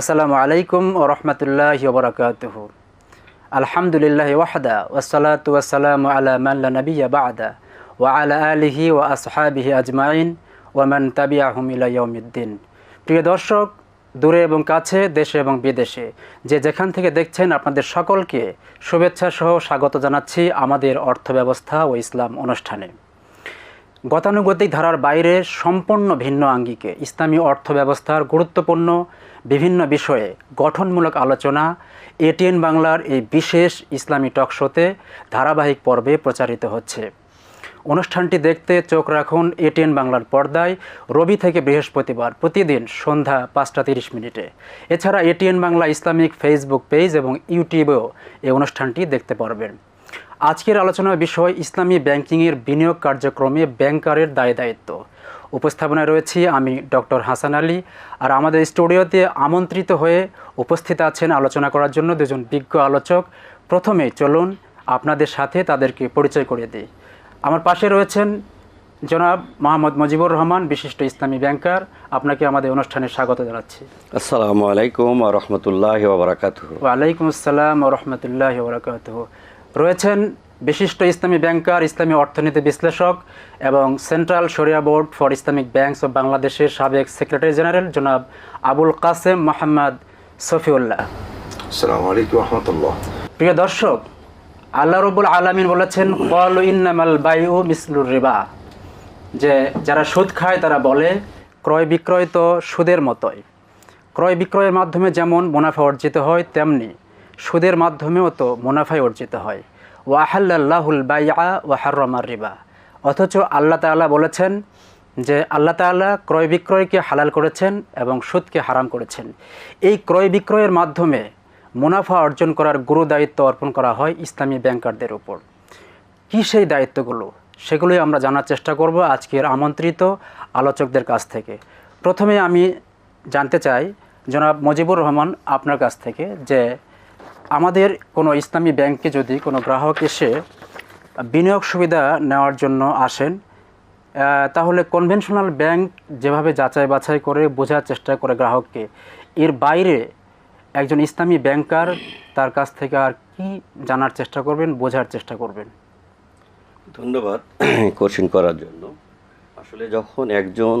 আসসালামু আলাইকুম ও রহমতুল্লাহ বরকাতুহ। আলহামদুলিল্লাহ ওয়াহদা ওসালাতু ওয়াসালাম আলা মাল্লা নবিয়া বাদা ওয়া আলা আলিহি ওয়া আসহাবিহি আজমাইন ওয়ামান তাবিআহুম ইলা ইয়াউমিদ্দিন। প্রিয় দর্শক, দূরে এবং কাছে, দেশে এবং বিদেশে, যে যেখান থেকে দেখছেন আপনাদের সকলকে শুভেচ্ছা সহ স্বাগত জানাচ্ছি আমাদের অর্থব্যবস্থা ও ইসলাম অনুষ্ঠানে। গতানুগতিক ধারার বাইরে সম্পূর্ণ ভিন্ন আঙ্গিকে ইসলামী অর্থব্যবস্থার গুরুত্বপূর্ণ বিভিন্ন বিষয়ে গঠনমূলক আলোচনা, এটিএন বাংলার এই বিশেষ ইসলামী টকশোতে ধারাবাহিক পর্বে প্রচারিত হচ্ছে। অনুষ্ঠানটি দেখতে চোখ রাখুন এটিএন বাংলার পর্দায় রবি থেকে বৃহস্পতিবার প্রতিদিন সন্ধ্যা পাঁচটা তিরিশ মিনিটে। এছাড়া ATN Bangla Islamic Facebook page এবং ইউটিউবেও এই অনুষ্ঠানটি দেখতে পারবেন। আজকের আলোচনার বিষয় ইসলামী ব্যাংকিংয়ের বিনিয়োগ কার্যক্রমে ব্যাংকারের দায় দায়িত্ব। উপস্থাপনায় রয়েছি আমি ডক্টর হাসান আলী আর আমাদের স্টুডিওতে আমন্ত্রিত হয়ে উপস্থিত আছেন আলোচনা করার জন্য দুজন বিজ্ঞ আলোচক। প্রথমে চলুন আপনাদের সাথে তাদেরকে পরিচয় করিয়ে দিই। আমার পাশে রয়েছেন জনাব মোহাম্মদ মুজিবুর রহমান বিশিষ্ট ইসলামী ব্যাংকার। আপনাকে আমাদের অনুষ্ঠানে স্বাগত জানাচ্ছি। আসসালামু আলাইকুম রহমতুল্লাহ ওয়ালাইকুম আসসালাম রহমতুল্লাহ রয়েছেন বিশিষ্ট ইসলামী ব্যাংকার ইসলামী অর্থনীতি বিশ্লেষক এবং central Shariah board for Islamic banks of বাংলাদেশের সাবেক সেক্রেটারি জেনারেল জনাব আবুল কাসেম মোহাম্মদ সফিউল্লাহ। প্রিয় দর্শক আল্লাহ রবুল আলমিন বলেছেন কল ইন্নামাল বায়ু মিসলুর রিবা। যে যারা সুদ খায় তারা বলে ক্রয় বিক্রয় তো সুদের মতোই। ক্রয় বিক্রয়ের মাধ্যমে যেমন মুনাফা অর্জিত হয় তেমনি সুদের মাধ্যমেও তো মুনাফায় অর্জিত হয়। ওয়াহাল্লাহুল বাইয়া ওয়াহারমার রিবা। অথচ আল্লাহ তাআলা বলেছেন যে আল্লাহ তাআলা ক্রয় বিক্রয়কে হালাল করেছেন এবং সুদকে হারাম করেছেন। এই ক্রয় বিক্রয়ের মাধ্যমে মুনাফা অর্জন করার গুরু দায়িত্ব অর্পণ করা হয় ইসলামী ব্যাংকারদের উপর। কী সেই দায়িত্বগুলো? সেগুলোই আমরা জানার চেষ্টা করব আজকের আমন্ত্রিত আলোচকদের কাছ থেকে। প্রথমে আমি জানতে চাই, জনাব মুজিবুর রহমান আপনার কাছ থেকে যে আমাদের কোনো ইসলামী ব্যাংকে যদি কোনো গ্রাহক এসে বিনিয়োগ সুবিধা নেওয়ার জন্য আসেন তাহলে কনভেনশনাল ব্যাংক যেভাবে যাচাই বাছাই করে বোঝার চেষ্টা করে গ্রাহককে, এর বাইরে একজন ইসলামী ব্যাংকার তার কাছ থেকে আর কি জানার চেষ্টা করবেন, বোঝার চেষ্টা করবেন? ধন্যবাদ কোশ্চিন করার জন্য। আসলে যখন একজন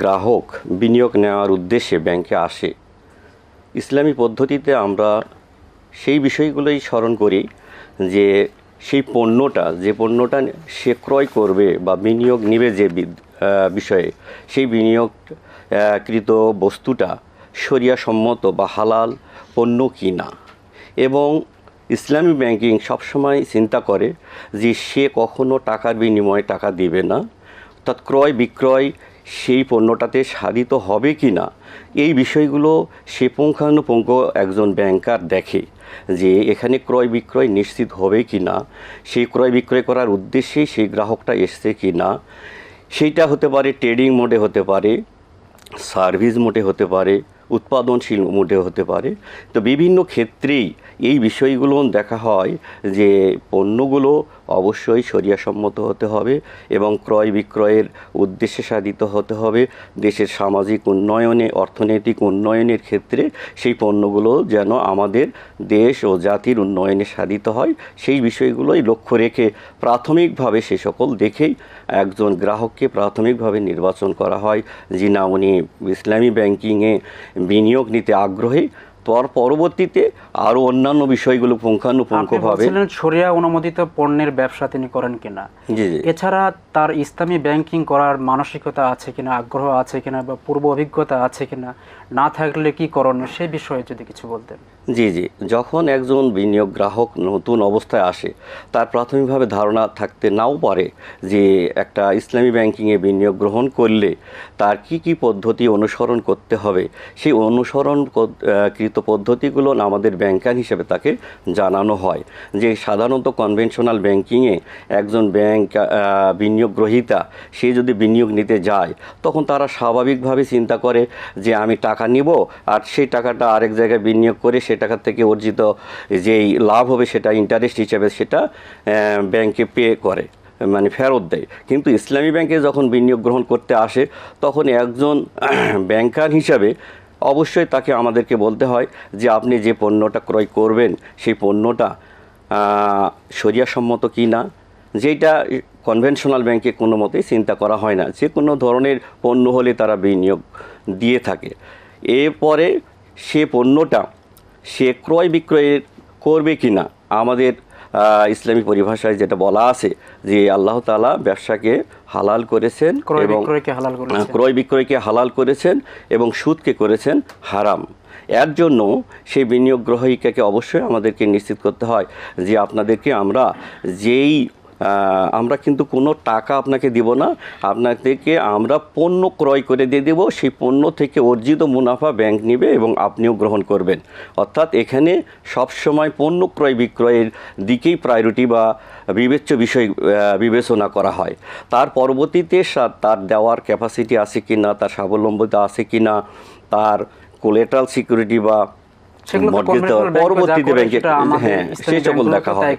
গ্রাহক বিনিয়োগ নেওয়ার উদ্দেশ্যে ব্যাংকে আসে ইসলামী পদ্ধতিতে আমরা সেই বিষয়গুলোই স্মরণ করি যে সেই পণ্যটা, যে পণ্যটা সে ক্রয় করবে বা বিনিয়োগ নিবে যে বিষয়ে, সেই বিনিয়োগ কৃত বস্তুটা শরিয়াসম্মত বা হালাল পণ্য কি না এবং ইসলামী ব্যাংকিং সবসময় চিন্তা করে যে সে কখনো টাকার বিনিময়ে টাকা দিবে না, অর্থাৎ ক্রয় বিক্রয় সেই পণ্যটাতে সাধিত হবে কি না এই বিষয়গুলো সে পুঙ্খানুপুঙ্খ একজন ব্যাংকার দেখে যে এখানে ক্রয় বিক্রয় নিশ্চিত হবে কি না সেই ক্রয় বিক্রয় করার উদ্দেশ্যেই সেই গ্রাহকটা এসছে কি না সেইটা হতে পারে, ট্রেডিং মোডে হতে পারে, সার্ভিস মোডে হতে পারে উৎপাদনশীল মোডে হতে পারে। তো বিভিন্ন ক্ষেত্রেই এই বিষয়গুলো দেখা হয় যে পণ্যগুলো অবশ্যই শরিয়াসম্মত হতে হবে এবং ক্রয় বিক্রয়ের উদ্দেশ্যে সাধিত হতে হবে। দেশের সামাজিক উন্নয়নে, অর্থনৈতিক উন্নয়নের ক্ষেত্রে সেই পণ্যগুলো যেন আমাদের দেশ ও জাতির উন্নয়নে সাধিত হয়। সেই বিষয়গুলোই লক্ষ্য রেখে প্রাথমিকভাবে সে সকল দেখেই একজন গ্রাহককে প্রাথমিকভাবে নির্বাচন করা হয়। যে না উনি ইসলামী ব্যাংকিংয়ে বিনিয়োগ নিতে আগ্রহী পর পরবর্তীতে আরও অন্যান্য বিষয়গুলো পুঙ্খানুপুঙ্খভাবে সরিয়া অনুমোদিত পণ্যের ব্যবসা তিনি করেন কিনা। এছাড়া তার ইসলামী ব্যাংকিং করার মানসিকতা আছে কিনা আগ্রহ আছে কিনা বা পূর্ব অভিজ্ঞতা আছে কিনা না থাকলে কি করণীয় সে বিষয়ে যদি কিছু বলতেন। জি জি। যখন একজন বিনিয়োগ গ্রাহক নতুন অবস্থায় আসে, তার প্রাথমিকভাবে ধারণা থাকতে নাও পারে যে একটা ইসলামী ব্যাংকিংয়ে বিনিয়োগ গ্রহণ করলে তার কি কি পদ্ধতি অনুসরণ করতে হবে, সেই অনুসরণ কৃত পদ্ধতিগুলো আমাদের ব্যাংকার হিসেবে তাকে জানানো হয়। যে সাধারণত কনভেনশনাল ব্যাংকিংয়ে একজন ব্যাংক বিনিয়োগ গ্রহীতা সে যদি বিনিয়োগ নিতে যায়, তখন তারা স্বাভাবিকভাবে চিন্তা করে যে আমি টাকা নিব, আর সেই টাকাটা আরেক জায়গায় বিনিয়োগ করে সে টাকা থেকে অর্জিত যেই লাভ হবে সেটা ইন্টারেস্ট হিসেবে সেটা ব্যাংকে পে করে মানে ফেরত দেয়। কিন্তু ইসলামী ব্যাংকে যখন বিনিয়োগ গ্রহণ করতে আসে তখন একজন ব্যাংকার হিসাবে অবশ্যই তাকে আমাদেরকে বলতে হয় যে আপনি যে পণ্যটা ক্রয় করবেন সেই পণ্যটা আহ, শরিয়াসম্মত কি না? যেটা কনভেনশনাল ব্যাংকে কোনো মতেই চিন্তা করা হয় না। যে কোনো ধরনের পণ্য হলে তারা বিনিয়োগ দিয়ে থাকে। এরপরে সে পণ্যটা সে ক্রয় বিক্রয় করবে কি না আমাদের ইসলামী পরিভাষায় যেটা বলা আছে যে আল্লাহ তাআলা ব্যবসাকে হালাল করেছেন ক্রয় এবং বিক্রয়কে হালাল করেছেন। ক্রয় বিক্রয়কে হালাল করেছেন এবং সুদকে করেছেন হারাম এর জন্য সেই বিনিয়োগ গ্রহীকাকে অবশ্যই আমাদেরকে নিশ্চিত করতে হয় যে আপনাদেরকে আমরা যেই আমরা কিন্তু কোনো টাকা আপনাকে দিব না। আপনাদেরকে আমরা পণ্য ক্রয় করে দিয়ে দেব। সেই পণ্য থেকে অর্জিত মুনাফা ব্যাংক নেবে এবং আপনিও গ্রহণ করবেন। অর্থাৎ এখানে সবসময় পণ্য ক্রয় বিক্রয়ের দিকেই প্রায়োরিটি বা বিবেচ্য বিষয় বিবেচনা করা হয়। তার পরবর্তীতে তার দেওয়ার ক্যাপাসিটি আছে কি না তার স্বাবলম্বিতা আছে কি না তার কোলেট্রাল সিকিউরিটি বা পরবর্তীতে ব্যাংকে হ্যাঁ সেই সকল দেখা হয়।